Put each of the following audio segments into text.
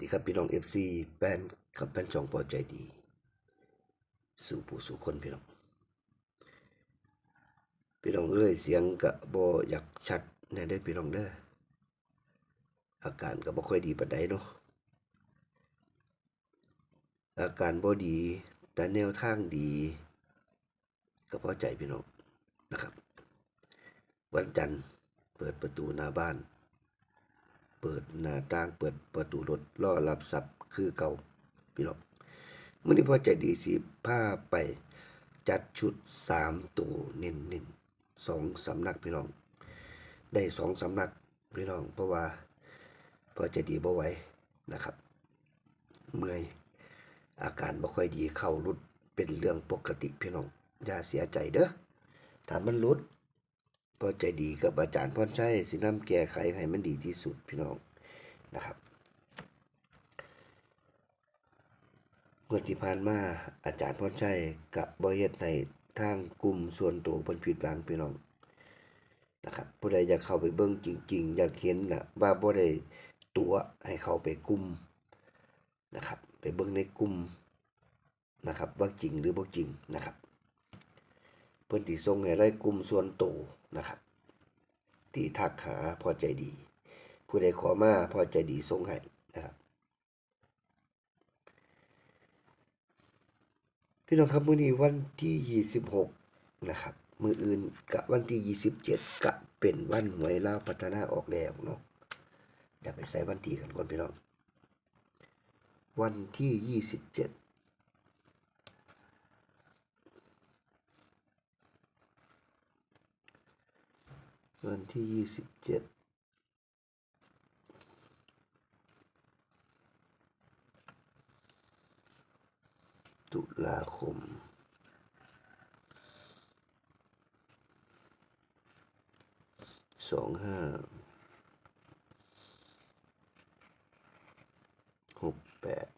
ดีครับพี่น้องเอฟซีแฟนกับแฟนชองพอใจดี สู่ผู้สู่คนพี่น้อง พี่น้องเอ้ยเสียงกะบ่อยากชัดแน่เด้พี่น้องเด้ออาการก็บ่ค่อยดีปานใดเนาะอาการบ่ดี แต่แนวทางดีก็พอใจพี่น้องนะครับ วันจันทร์เปิดประตูหน้าบ้าน เปิดหน้าต่างเปิดประตูรถล่อรับทรัพย์คือเก่าพี่น้องมื้อนี้พอใจดีสิพาไปจัดชุดสามตัวเน้นเน้นสองสำนักพี่น้อง ได้สองสำนักพี่น้อง เพราะว่าพอใจดีบ่ไหวนะครับ เมื่อยอาการบ่ค่อยดีเข้ารุดเป็นเรื่องปกติพี่น้องอย่าเสียใจเด้อถ้ามันรุด พอใจดีกับอาจารย์พรชัยสินำแก้ไขให้มันดีที่สุดพี่น้องนะครับเมื่อที่ผ่านมาอาจารย์พรชัยกับบ่เฮ็ดในทางกลุ่มส่วนตัวเพิ่นผิดหวังพี่น้องนะครับผู้ใดอยากเข้าไปเบิ่งจริง ๆ อยากเห็นนะว่าบ่ได้ตัวให้เข้าไปกลุ่มนะครับ ไปเบิ่งในกลุ่มนะครับ ว่าจริงหรือบ่จริงนะครับเพิ่อนที่ส่งให้ไล่กลุ่มส่วนตัว นะครับที่ทักหาพอใจดี ผู้ใดขอมาพอใจดีส่งให้นะครับ พี่น้องครับมื้อนี้วันที่ 26 นะครับ มืออื่นกับวันที่ 27 กะเป็นวันหวยลาวพัฒนาออกแล้วเนาะเดี๋ยวไปใส่วันที่กันก่อนพี่น้อง วันที่ 27 วันที่ยี่สิบเจ็ดตุลาคมสองห้า หกแปด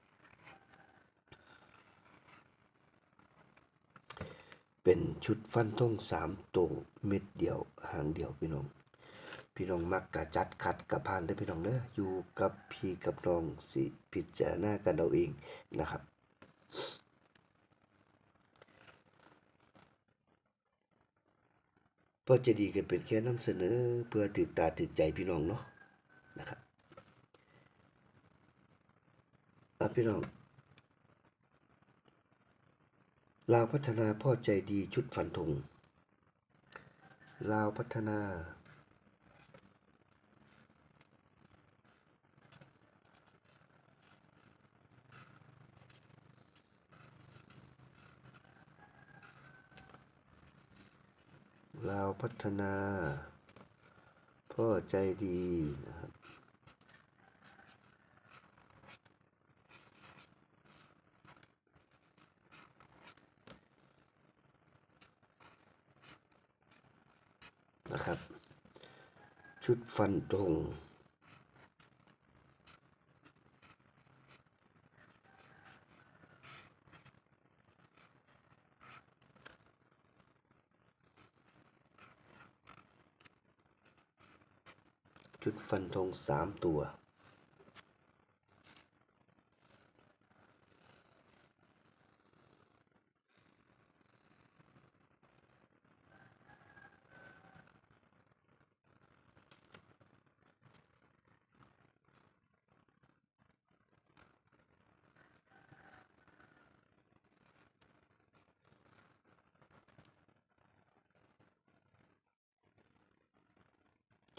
เป็นชุดฟันทงสามตัวเม็ดเดียวหางเดียวพี่น้อง พี่น้องมักกะจัดขัดกะพานได้พี่น้องเด้ออยู่กับพี่กับน้องสิพิจารณากันเอาเองนะครับเพราะจะดีก็เป็นแค่นำเสนอเพื่อถึกตาถึกใจพี่น้องเนาะนะครับพี่น้อง ลาวพัฒนาพ่อใจดีชุดฝันธงลาวพัฒนา ลาวพัฒนา พ่อใจดีนะ นะครับ ชุดฟันตรงชุดฟันธงสามตัว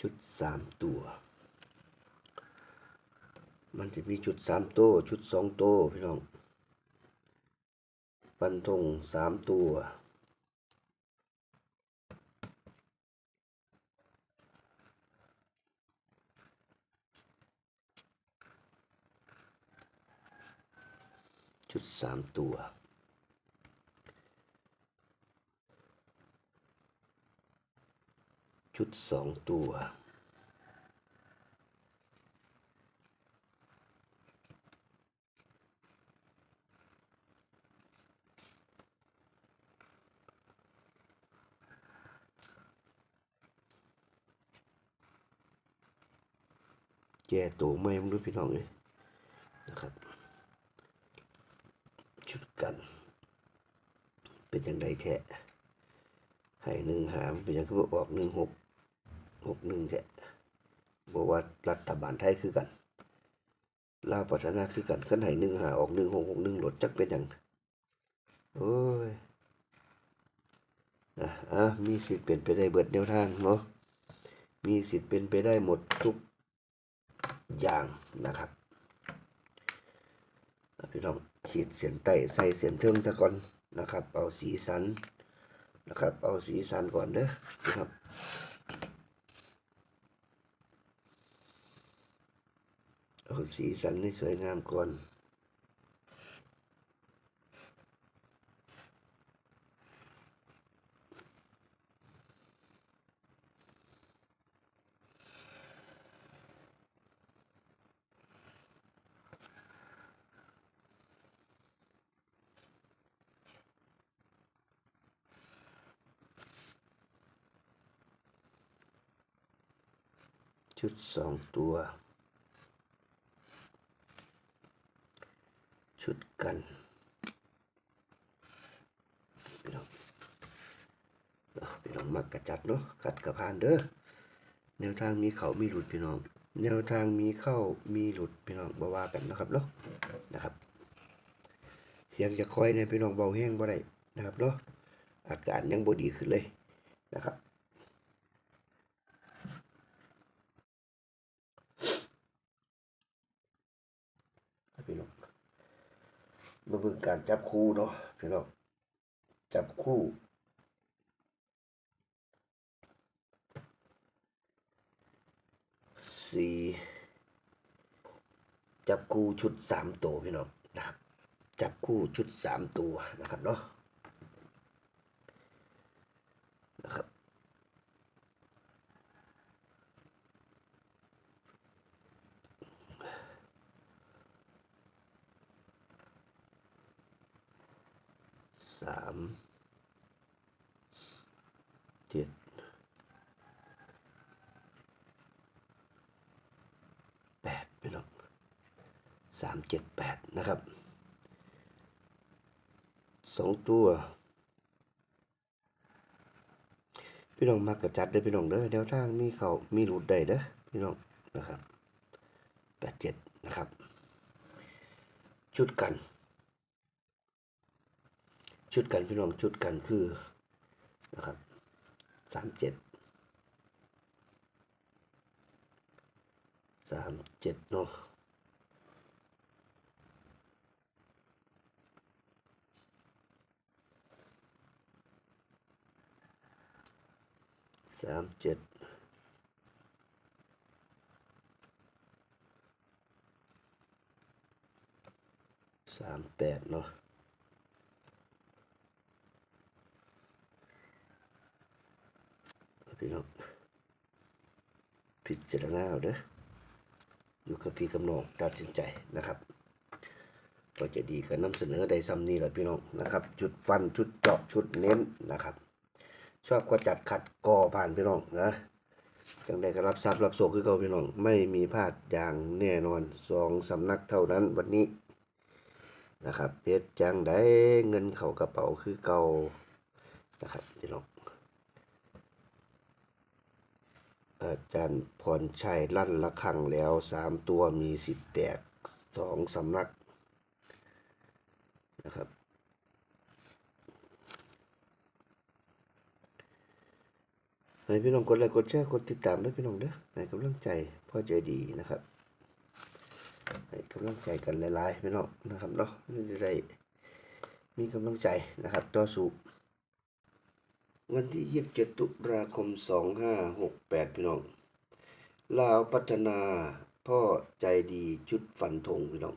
ชุดสามตัว มันจะมีชุดสามตัว ชุดสองตัวพี่น้องฟันธงสามตัวชุดสามตัว ชุดสองตัว แก่ตัวไม่รู้พี่น้องเลยนะครับ ชุดกัน เป็นยังไงแท้ให้หนึ่งหามเป็นยังก็ออกหนึ่งหก หกหนึ่งแท้บอกว่ารัฐบาลไทยคือกันลาวพัฒนาคือกันคันให้หนึ่งหาออกหนึ่งหกหกหนึ่งลดจักเป็นหยังโอ้ยอะอะมีสิทธิ์เป็นไปได้เบิดแนวทางเนาะมีสิทธิ์เป็นไปได้หมดทุกอย่างนะครับพี่น้องขีดเสียนใต้ใส่เสียนเทิงซะก่อนนะครับ เอาสีสันนะครับ เอาสีสันก่อนเด้อนะครับ เอาสีสันให้สวยงามก่อนชุดสองตัว ชุดกันพี่น้องพี่น้องมักกระจัดเนาะขัดกระพานเด้อแนวทางมีเขามีหลุดพี่น้อง แนวทางมีเข้ามีหลุดพี่น้องบ่ว่ากันนะครับเนาะนะครับ เสียงจะค่อยเนี่ยพี่น้องเบาแห้งบ่ได้นะครับเนาะอาการยังบ่ดีขึ้นเลยนะครับ พี่น้อง มาเบิ่งการจับคู่เนาะพี่น้องจับคู่สี่จับคู่ชุดสามตัวพี่น้องนะครับ จับคู่ชุดสามตัวนะครับเนาะนะครับ สามเจ็ดแปดพี่น้องสามเจ็ดแปดนะครับสองตัวพี่น้องมักระจัดได้พี่น้องเด้อแนวทางมีเขามีหลุดได้เด้อพี่น้องนะครับแปดเจ็ดนะครับ ชุดกัน ชุดกันพี่น้องชุดกันคือนะครับสามเจ็ดสามเจ็ดเนาะสามเจ็ดสามแปดเนาะ พี่น้องพิจารณาเอาเด้ออยู่กับพี่กำนองตัดสินใจนะครับ ก็จะดีกันนำเสนอได้ซ้ำนี้แหละพี่น้องนะครับ จุดฟันชุดเจาะชุดเน้นนะครับ ชอบก็จัดขัดก่อผ่านพี่น้องนะจังใดก็รับทรัพย์รับโศกคือเก่าพี่น้อง ไม่มีพลาดอย่างแน่นอนสองสำนักเท่านั้นวันนี้นะครับเพชรจังได้เงินเข้ากระเป๋าคือเก่านะครับพี่น้อง อาจารย์พรชัยลั่นละครังแล้วสามตัวมีสิทธิ์แตกสองสำนักนะครับ ให้พี่น้องกดไลค์กดแชร์กดติดตามด้วยพี่น้องเด้อให้กำลังใจพ่อใจดีนะครับให้กำลังใจกันหลายๆพี่น้องนะครับเนาะจะได้มีกำลังใจนะครับต่อสู้ วันที่27ตุลาคม2568พี่น้องลาวพัฒนาพ่อใจดีชุดฟันธงพี่น้อง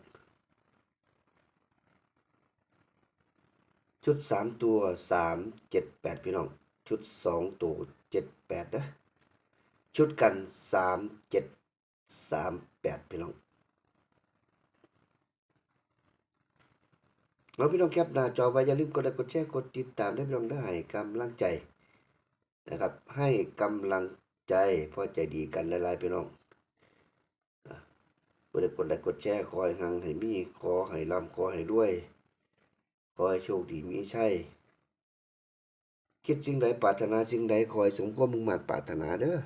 ชุด3ตัว3 7 8พี่น้อง ชุด2ตัว7 8นะ ชุดกัน3 7 3 8พี่น้อง เราพี่น้องแคปหน้าจอไว้อย่าลืมกดไลค์กดแชร์กดติดตามได้พี่น้องได้ให้กำลังใจนะครับ ให้กำลังใจพอใจดีกันหลายๆพี่น้องอะกดไลค์กดไลค์กดแชร์ขอให้หังให้มีขอให้ร่ำขอให้รวยขอให้โชคดีมีชัยคิดสิ่งใดปรารถนาสิ่งใดขอให้สมความมุ่งมั่นปรารถนาเด้อ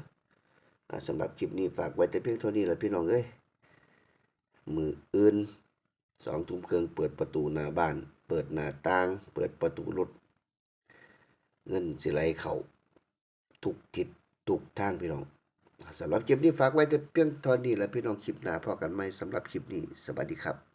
สำหรับคลิปนี้ฝากไว้แต่เพียงเท่านี้แหละพี่น้องเอ้ยมืออื่น สองทุ่มครึ่งเปิดประตูหน้าบ้าน เปิดหน้าต่าง เปิดประตูรถ เงินสิไหลเขาทุกทิศทุกทางพี่น้องสำหรับคลิปนี้ฝากไว้แต่เพียงเท่านี้แหละพี่น้องคลิปหน้าพอกันไหมสำหรับคลิปนี้สวัสดีครับ